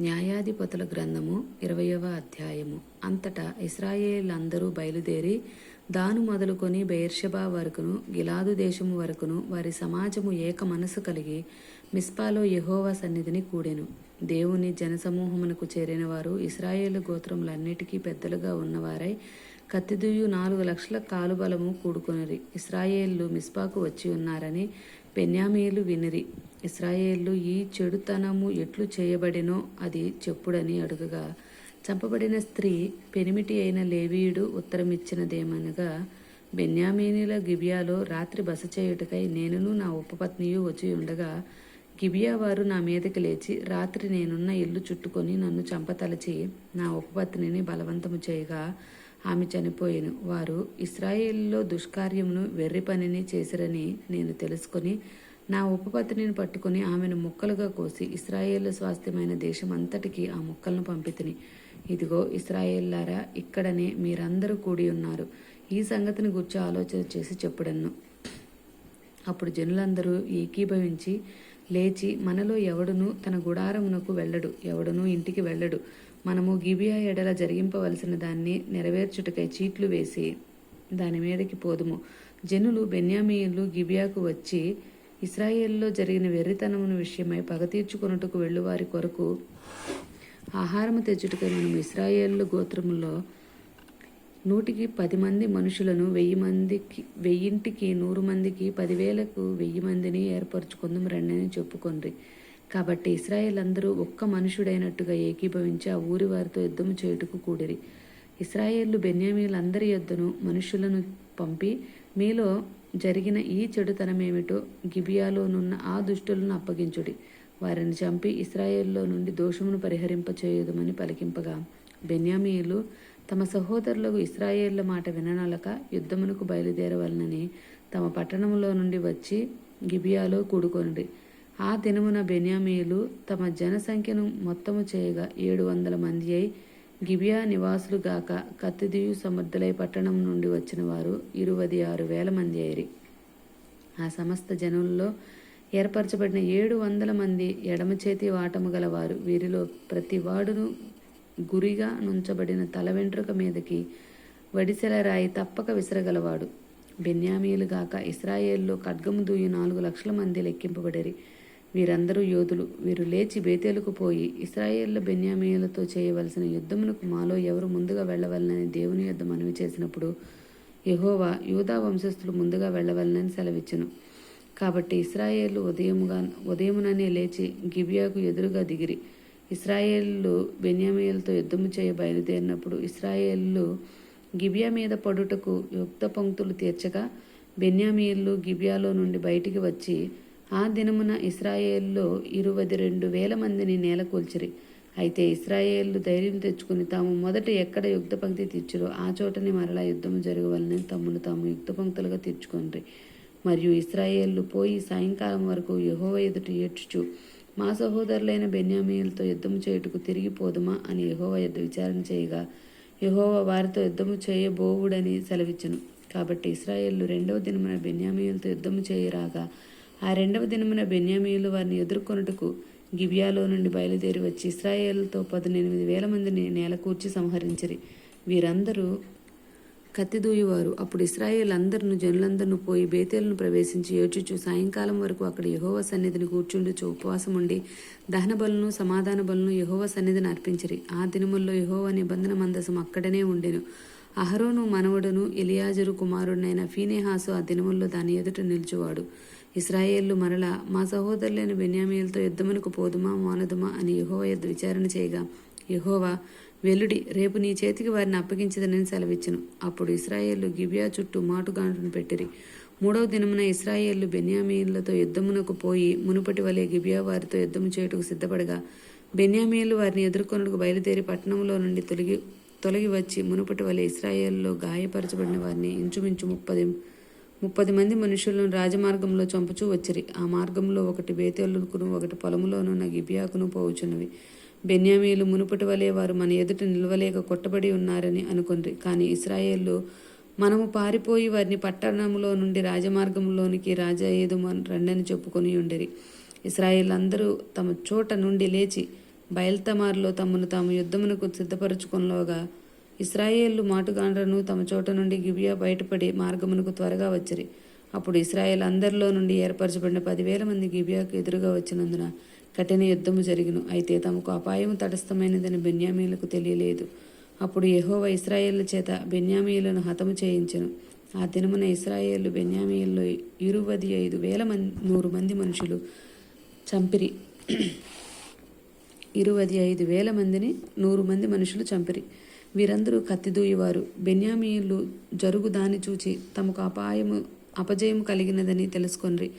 న్యాయాధిపతుల గ్రంథము ఇరవయవ అధ్యాయము. అంతటా ఇస్రాయేలందరూ బయలుదేరి దాను మొదలుకొని బెయిర్షెబా వరకును గిలాదు దేశము వరకును వారి సమాజము ఏక మనసు కలిగి మిస్పాలో యహోవా సన్నిధిని కూడెను. దేవుని జనసమూహమునకు చేరిన వారు ఇస్రాయేలు గోత్రములన్నిటికీ పెద్దలుగా ఉన్నవారై కత్తిదుయ్యు నాలుగు లక్షల కాలుబలము కూడుకొనిరి. ఇస్రాయేళ్ళు మిస్పాకు వచ్చి ఉన్నారని బెన్యామీలు వినిరి ఇస్రాయేళ్ళు ఈ చెడుతనము ఎట్లు చేయబడినో అది చెప్పుడని అడుగగా చంపబడిన స్త్రీ పెనిమిటి అయిన లేవీయుడు ఉత్తరమిచ్చినదేమనగా బెన్యామీనుల గిబియాలో రాత్రి బస చేయుటకై నేనును నా ఉపపత్నియు వచ్చి ఉండగా గిబియా వారు నా మీదకి లేచి రాత్రి నేనున్న ఇల్లు చుట్టుకొని నన్ను చంపతలచి నా ఉపపత్నిని బలవంతము చేయగా ఆమె చనిపోయాను. వారు ఇస్రాయేల్లో దుష్కార్యమును వెర్రి పనిని చేసిరని నేను తెలుసుకొని నా ఉపపత్నిని పట్టుకుని ఆమెను ముక్కలుగా కోసి ఇస్రాయేల్ స్వాస్థ్యమైన దేశం అంతటికి ఆ ముక్కలను పంపితిని. ఇదిగో ఇస్రాయేల్లారా ఇక్కడనే మీరందరూ కూడి ఉన్నారు. ఈ సంగతిని గుర్చి ఆలోచన చేసి చెప్పుడన్ను. అప్పుడు జనులందరూ ఏకీభవించి లేచి మనలో ఎవడును తన గుడారమునకు వెళ్ళడు ఎవడును ఇంటికి వెళ్ళడు. మనము గిబియా ఎడల జరిగింపవలసిన దాన్ని నెరవేర్చుటకై చీట్లు వేసి దాని మీదకి పోదుము. జనులు బెన్యామీయులు గిబియాకు వచ్చి ఇస్రాయేల్లో జరిగిన వెర్రితనమును విషయమై పగ తీర్చుకొనుటకు వెళ్ళువారి కొరకు ఆహారము తెచ్చుటకై మనం ఇస్రాయేళ్ళు గోత్రములో నూటికి పది మంది మనుషులను వెయ్యి మందికి వెయ్యింటికి నూరు మందికి పదివేలకు వెయ్యి మందిని ఏర్పరచుకుందాం రండి అని చెప్పుకొండ్రి. కాబట్టి ఇస్రాయేల్ అందరూ ఒక్క మనుషుడైనట్టుగా ఏకీభవించి ఆ ఊరి వారితో యుద్ధము చేయుటకు కూడిరి. ఇస్రాయేళ్ళు బెన్యామీలందరి యొద్దను మనుషులను పంపి మీలో జరిగిన ఈ చెడుతనమేమిటో గిబియాలోనున్న ఆ దుష్టులను అప్పగించుడి. వారిని చంపి ఇస్రాయేల్లో నుండి దోషమును పరిహరింపచేయుదమని పలికింపగా బెన్యామీయులు తమ సహోదరులకు ఇస్రాయేళ్ళ మాట విననలక యుద్ధమునకు బయలుదేరవలనని తమ పట్టణములో నుండి వచ్చి గిబియాలో కూడుకొనిడి. ఆ దినమున బెన్యామీయులు తమ జనసంఖ్యను మొత్తము చేయగా ఏడు వందల మంది అయి గిబియా నివాసులు గాక కత్తిదియు సమర్థులై పట్టణం నుండి వచ్చిన వారు ఇరువది ఆరు వేల మంది అయిరి ఆ సమస్త జనుల్లో ఏర్పరచబడిన ఏడు వందల మంది ఎడమ చేతి వాటము గలవారు వీరిలో ప్రతి వాడును గురిగా నుంచబడిన తల వెంట్రుక మీదకి వడిసెల రాయి తప్పక విసరగలవాడు. బెన్యామీలు గాక ఇస్రాయేల్లో ఖడ్గము దూయి నాలుగు లక్షల మంది లెక్కింపబడిరి. వీరందరూ యోధులు. వీరు లేచి బేతేలుకు పోయి ఇస్రాయేళ్ళ బెన్యామీయులతో చేయవలసిన యుద్ధమునకు మాలో ఎవరు ముందుగా వెళ్ళవలనని దేవుని యుద్ధ మనవి చేసినప్పుడు యహోవా యూదా వంశస్థులు ముందుగా వెళ్ళవలనని సెలవిచ్చును. కాబట్టి ఇస్రాయేళ్ళు ఉదయముగా ఉదయముననే లేచి గిబియాకు ఎదురుగా దిగిరి. ఇస్రాయేళ్ళు బెన్యామీయులతో యుద్ధము చేయ బయలుదేరినప్పుడు ఇస్రాయేళ్ళు గిబియా మీద పడుటకు యుక్త పంక్తులు తీర్చగా బెన్యామీయులు గిబియాలో నుండి బయటికి వచ్చి ఆ దినమున ఇస్రాయేల్లో ఇరువది రెండు వేల మందిని నేలకూల్చిరి అయితే ఇస్రాయేళ్ళు ధైర్యం తెచ్చుకుని తాము మొదట ఎక్కడ యుద్ధ పంక్తి తీర్చిరో ఆ చోటని మరలా యుద్ధము జరగవలని తమ్మును తాము యుద్ధ పంక్తులుగా తీర్చుకొనిరి మరియు ఇస్రాయేళ్ళు పోయి సాయంకాలం వరకు యహోవ ఎదుట ఏడ్చుచు మా సహోదరులైన బెన్యామీయులతో యుద్ధము చేయుటకు తిరిగి పోదుమా? అని యహోవ యుద్ధ విచారణ చేయగా యహోవ వారితో యుద్ధము చేయబోవుడని సెలవిచ్చును. కాబట్టి ఇస్రాయేళ్ళు రెండవ దినమున బెన్యామీయులతో యుద్ధము చేయరాగా ఆ రెండవ దినమున బెన్యామీయులు వారిని ఎదుర్కొనుటకు గిబియాలో నుండి బయలుదేరి వచ్చి ఇస్రాయేల్తో పదునెనిమిది వేల మందిని నేలకూర్చి సంహరించిరి. వీరందరూ కత్తిదూయువారు. అప్పుడు ఇస్రాయేల్ అందరిను జనులందరినూ పోయి బేతేలను ప్రవేశించి ఏడ్చుచు సాయంకాలం వరకు అక్కడ యహోవ సన్నిధిని కూర్చుండుచు ఉపవాసం ఉండి దహన బలను సమాధాన బలును యహోవ సన్నిధిని అర్పించరి. ఆ దినముల్లో యహోవ నిబంధన మందసం అక్కడనే ఉండెను. అహరోను మనవడును ఎలియాజరు కుమారుడైన ఫీనేహాసు ఆ దినముల్లో దాని ఎదుట నిలిచేవాడు. ఇస్రాయేళ్ళు మరల మా సహోదరులైన బెన్యామీలతో యుద్ధమునకు పోదుమా మానదుమా అని యహోవ యుద్ధ విచారణ చేయగా యహోవా వెలుడి రేపు నీ చేతికి వారిని అప్పగించదనని సెలవిచ్చను. అప్పుడు ఇస్రాయేళ్ళు గిబియా చుట్టూ మాటుగాంటును పెట్టిరి. మూడవ దినమున ఇస్రాయేళ్ళు బెన్యామీన్లతో యుద్ధమునకు పోయి మునుపటి వలె గిబియా వారితో యుద్ధము చేయుటకు సిద్ధపడగా బెన్యామీన్లు వారిని ఎదుర్కొనుటకు బయలుదేరి పట్టణంలో నుండి తొలగి తొలగి వచ్చి మునుపటి వలె ఇస్రాయేల్లో గాయపరచబడిన వారిని ఇంచుమించు ముప్పది ముప్పది మంది మనుషులను రాజమార్గంలో చంపుచూ వచ్చిరి. ఆ మార్గంలో ఒకటి బేతేలుకును ఒకటి పొలములోనున్న గిబియాకును పోవుచున్నవి. బెన్యామీలు మునుపటి వలె వారు మన ఎదుట నిలవలేక కొట్టబడి ఉన్నారని అనుకుంది కానీ ఇస్రాయేళ్ళు మనము పారిపోయి వారిని పట్టణంలో నుండి రాజమార్గంలోనికి రాజా ఏదు రండని చెప్పుకొని ఉండిరి. ఇస్రాయేల్ అందరూ తమ చోట నుండి లేచి బయల్తమారులో తమను తాము యుద్ధమునకు సిద్ధపరచుకొనలోగా ఇస్రాయేళ్ళు మాటుగాండ్రను తమ చోట నుండి గిబియా బయటపడి మార్గమునకు త్వరగా వచ్చిరి. అప్పుడు ఇస్రాయేల్ అందరిలో నుండి ఏర్పరచబడిన పదివేల మంది గిబియాకు ఎదురుగా వచ్చినందున కఠిన యుద్ధము జరిగిను. అయితే తమకు అపాయం తటస్థమైనదని బెన్యామీలకు తెలియలేదు. అప్పుడు యహోవ ఇస్రాయేళ్ళ చేత బెన్యామీలను హతము చేయించను. ఆ దినమున ఇస్రాయేళ్ళు బెన్యామీల్లో ఇరువది ఐదు వేల మంది నూరు మంది మనుషులు చంపిరి. ఇరువది ఐదు వేల మందిని నూరు మంది మనుషులు చంపిరి. వీరందరూ కత్తిదూయవారు. బెన్యామీయులు జరుగు దాని చూచి తమకు అపాయము అపజయము కలిగినదని తెలుసుకొనిరి.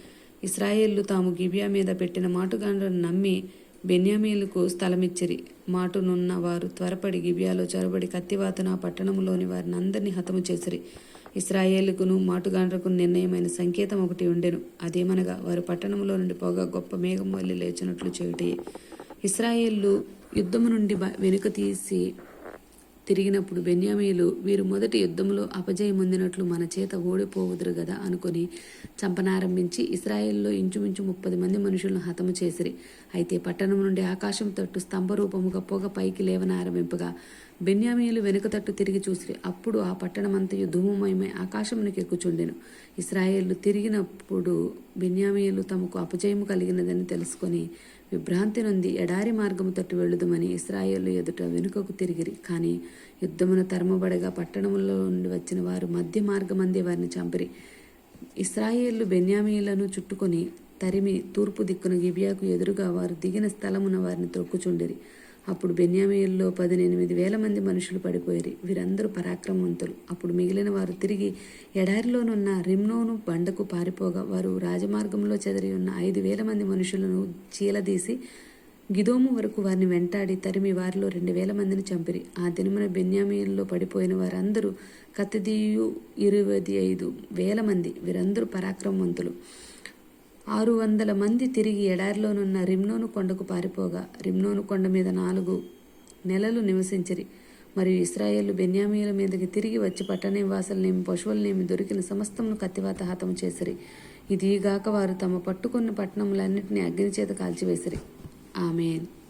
ఇస్రాయేళ్ళు తాము గిబియా మీద పెట్టిన మాటుగాండ్రను నమ్మి బెన్యామీలకు స్థలమిచ్చిరి. మాటునున్న వారు త్వరపడి గిబియాలో చొరబడి కత్తివాతన పట్టణంలోని వారిని అందరినీ హతము చేసిరి. ఇస్రాయేలుకును మాటుగాండ్రకు నిర్ణయమైన సంకేతం ఒకటి ఉండెను. అదేమనగా వారు పట్టణంలో నుండి పొగ గొప్ప మేఘం వల్లి లేచినట్లు చేయుటే ఇస్రాయేళ్ళు యుద్ధము నుండి వెనుక తీసి తిరిగినప్పుడు బెన్యామీలు వీరు మొదటి యుద్ధంలో అపజయమొందినట్లు మన చేత ఓడిపోవుదురు గదా అనుకొని చంపనారంభించి ఇస్రాయేల్లో ఇంచుమించు ముప్పది మంది మనుషులను హతము చేసిరి. అయితే పట్టణం నుండి ఆకాశం తట్టు స్తంభరూపముగా పొగ పైకి లేవనారంభింపగా బెన్యామీలు వెనుక తట్టు తిరిగి చూసిరి. అప్పుడు ఆ పట్టణమంతయు ధూమమయమై ఆకాశమునికి ఎక్కుచుండెను. ఇస్రాయేళ్ళు తిరిగినప్పుడు బెన్యామీలు తమకు అపజయము కలిగినదని తెలుసుకొని విభ్రాంతి నుండి ఎడారి మార్గము తట్టు వెళ్ళుదమని ఇస్రాయేళ్ళు ఎదుట వెనుకకు తిరిగిరి. కానీ యుద్ధమున తరమబడగా పట్టణములో నుండి వచ్చిన వారు మధ్య మార్గమందే వారిని చంపిరి. ఇస్రాయేళ్ళు బెన్యామీలను చుట్టుకొని తరిమి తూర్పు దిక్కున గిబియాకు ఎదురుగా వారు దిగిన స్థలమున వారిని త్రొక్కుచుండిరి అప్పుడు బెన్యామీయుల్లో పదినెనిమిది వేల మంది మనుషులు పడిపోయారు. వీరందరూ పరాక్రమవంతులు. అప్పుడు మిగిలిన వారు తిరిగి ఎడారిలోనున్న రిమ్నోను బండకు పారిపోగా వారు రాజమార్గంలో చెదరి ఉన్న ఐదు వేల మంది మనుషులను చీలదీసి గిదోము వరకు వారిని వెంటాడి తరిమి వారిలో రెండు వేల మందిని చంపిరి. ఆ దినమున బెన్యామీల్లో పడిపోయిన వారందరూ కత్తిదీయు ఇరవై ఐదు వేల మంది. వీరందరూ పరాక్రమవంతులు. ఆరు వందల మంది తిరిగి ఎడారిలోనున్న రిమ్నోను కొండకు పారిపోగా రిమ్నోను కొండ మీద నాలుగు నెలలు నివసించిరి. మరియు ఇస్రాయేళ్ళు బెన్యామీల మీదకి తిరిగి వచ్చి పట్టణనివాసులనేమి పశువులనేమి దొరికిన సమస్తమును కత్తివాత హతము చేసిరి. ఇదిగాక వారు తమ పట్టుకున్న పట్టణములన్నింటినీ అగ్ని చేత కాల్చివేసిరి. ఆమెన్.